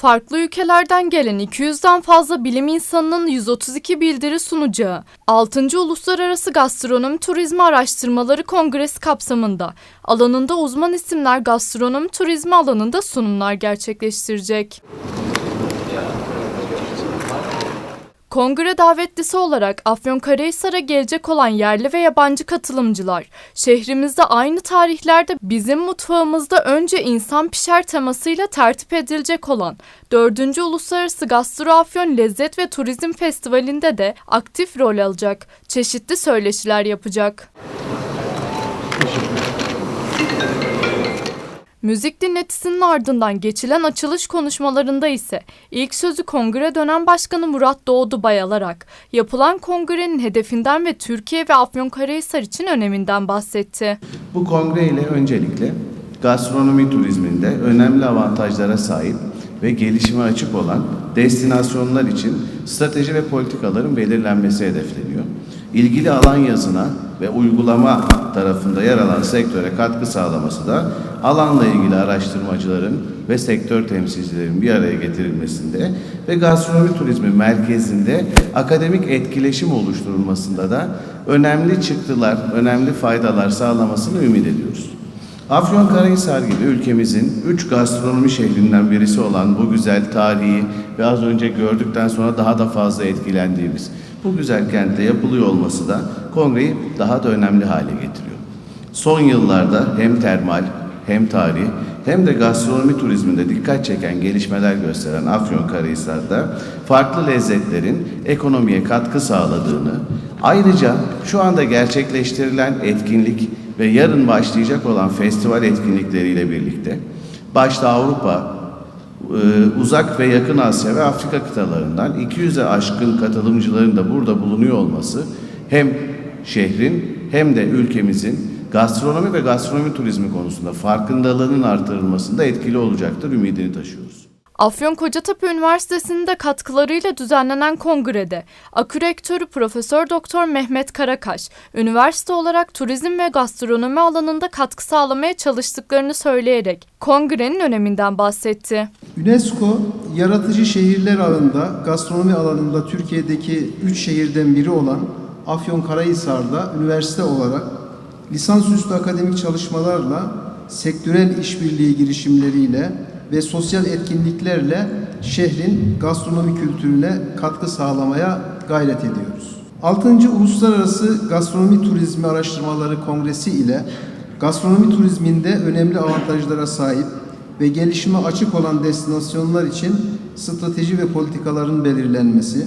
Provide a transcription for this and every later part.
Farklı ülkelerden gelen 200'den fazla bilim insanının 132 bildiri sunacağı 6. Uluslararası Gastronomi Turizmi Araştırmaları Kongresi kapsamında alanında uzman isimler gastronomi turizmi alanında sunumlar gerçekleştirecek. Kongre davetlisi olarak Afyonkarahisar'a gelecek olan yerli ve yabancı katılımcılar, şehrimizde aynı tarihlerde bizim mutfağımızda önce insan pişer temasıyla tertip edilecek olan 4. Uluslararası Gastro Afyon Lezzet ve Turizm Festivali'nde de aktif rol alacak, çeşitli söyleşiler yapacak. Müzik dinletisinin ardından geçilen açılış konuşmalarında ise ilk sözü kongre dönem başkanı Murat Doğdubay alarak yapılan kongrenin hedefinden ve Türkiye ve Afyonkarahisar için öneminden bahsetti. Bu kongre ile öncelikle gastronomi turizminde önemli avantajlara sahip ve gelişime açık olan destinasyonlar için strateji ve politikaların belirlenmesi hedefleniyor. İlgili alan yazına ve uygulama tarafında yer alan sektöre katkı sağlaması da alanla ilgili araştırmacıların ve sektör temsilcilerin bir araya getirilmesinde ve gastronomi turizmi merkezinde akademik etkileşim oluşturulmasında da önemli çıktılar, önemli faydalar sağlamasını ümit ediyoruz. Afyonkarahisar gibi ülkemizin üç gastronomi şehrinden birisi olan bu güzel tarihi ve az önce gördükten sonra daha da fazla etkilendiğimiz bu güzel kentte yapılıyor olması da kongreyi daha da önemli hale getiriyor. Son yıllarda hem termal hem tarih hem de gastronomi turizminde dikkat çeken gelişmeler gösteren Afyonkarahisar'da farklı lezzetlerin ekonomiye katkı sağladığını, ayrıca şu anda gerçekleştirilen etkinlik ve yarın başlayacak olan festival etkinlikleriyle birlikte başta Avrupa, uzak ve yakın Asya ve Afrika kıtalarından 200'e aşkın katılımcıların da burada bulunuyor olması hem şehrin hem de ülkemizin gastronomi ve gastronomi turizmi konusunda farkındalığının artırılmasında etkili olacaktır ümidini taşıyoruz. Afyon Kocatepe Üniversitesi'nde katkılarıyla düzenlenen kongrede Akü Rektörü Profesör Doktor Mehmet Karakaş, üniversite olarak turizm ve gastronomi alanında katkı sağlamaya çalıştıklarını söyleyerek kongrenin öneminden bahsetti. UNESCO yaratıcı şehirler ağında gastronomi alanında Türkiye'deki 3 şehirden biri olan Afyonkarahisar'da üniversite olarak lisansüstü akademik çalışmalarla sektörel işbirliği girişimleriyle ve sosyal etkinliklerle şehrin gastronomi kültürüne katkı sağlamaya gayret ediyoruz. 6. Uluslararası Gastronomi Turizmi Araştırmaları Kongresi ile gastronomi turizminde önemli avantajlara sahip ve gelişime açık olan destinasyonlar için strateji ve politikaların belirlenmesi,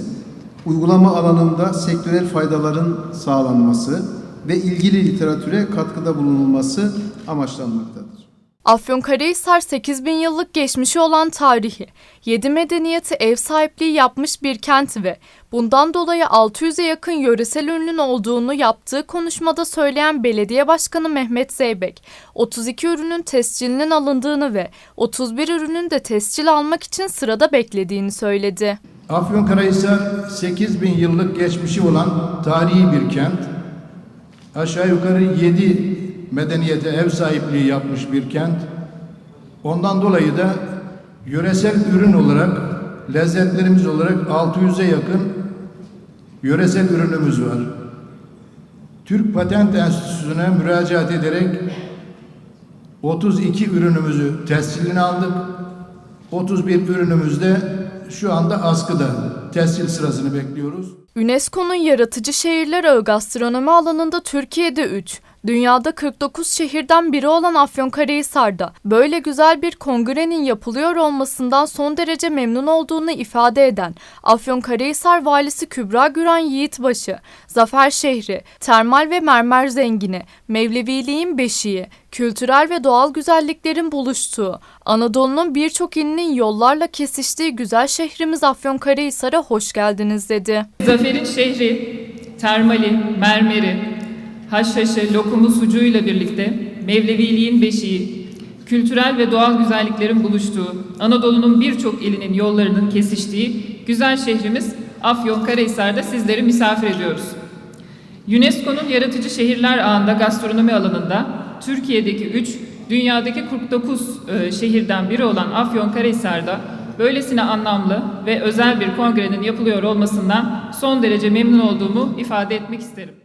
uygulama alanında sektörel faydaların sağlanması ve ilgili literatüre katkıda bulunulması amaçlanmaktadır. Afyonkarahisar 8000 yıllık geçmişi olan tarihi, 7 medeniyeti ev sahipliği yapmış bir kent ve bundan dolayı 600'e yakın yöresel ürünün olduğunu yaptığı konuşmada söyleyen Belediye Başkanı Mehmet Zeybek, 32 ürünün tescilinin alındığını ve 31 ürünün de tescil almak için sırada beklediğini söyledi. Afyonkarahisar 8000 yıllık geçmişi olan tarihi bir kent. Aşağı yukarı 7 medeniyete ev sahipliği yapmış bir kent. Ondan dolayı da yöresel ürün olarak, lezzetlerimiz olarak 600'e yakın yöresel ürünümüz var. Türk Patent Enstitüsü'ne müracaat ederek 32 ürünümüzü tescilini aldık. 31 ürünümüz de şu anda askıda. Tescil sırasını bekliyoruz. UNESCO'nun yaratıcı şehirler ağı gastronomi alanında Türkiye'de 3, dünyada 49 şehirden biri olan Afyonkarahisar'da böyle güzel bir kongrenin yapılıyor olmasından son derece memnun olduğunu ifade eden Afyonkarahisar Valisi Kübra Güran Yiğitbaşı, Zafer Şehri, termal ve mermer zengini, Mevleviliğin beşiği, kültürel ve doğal güzelliklerin buluştuğu, Anadolu'nun birçok ilinin yollarla kesiştiği güzel şehrimiz Afyonkarahisar'a hoş geldiniz dedi. Zafer'in şehri, termali, mermeri, haşhaşı, lokumu, sucuğuyla birlikte Mevleviliğin beşiği, kültürel ve doğal güzelliklerin buluştuğu, Anadolu'nun birçok ilinin yollarının kesiştiği güzel şehrimiz Afyonkarahisar'da sizleri misafir ediyoruz. UNESCO'nun yaratıcı şehirler ağında gastronomi alanında Türkiye'deki 3, dünyadaki 49 e, şehirden biri olan Afyonkarahisar'da böylesine anlamlı ve özel bir kongrenin yapılıyor olmasından son derece memnun olduğumu ifade etmek isterim.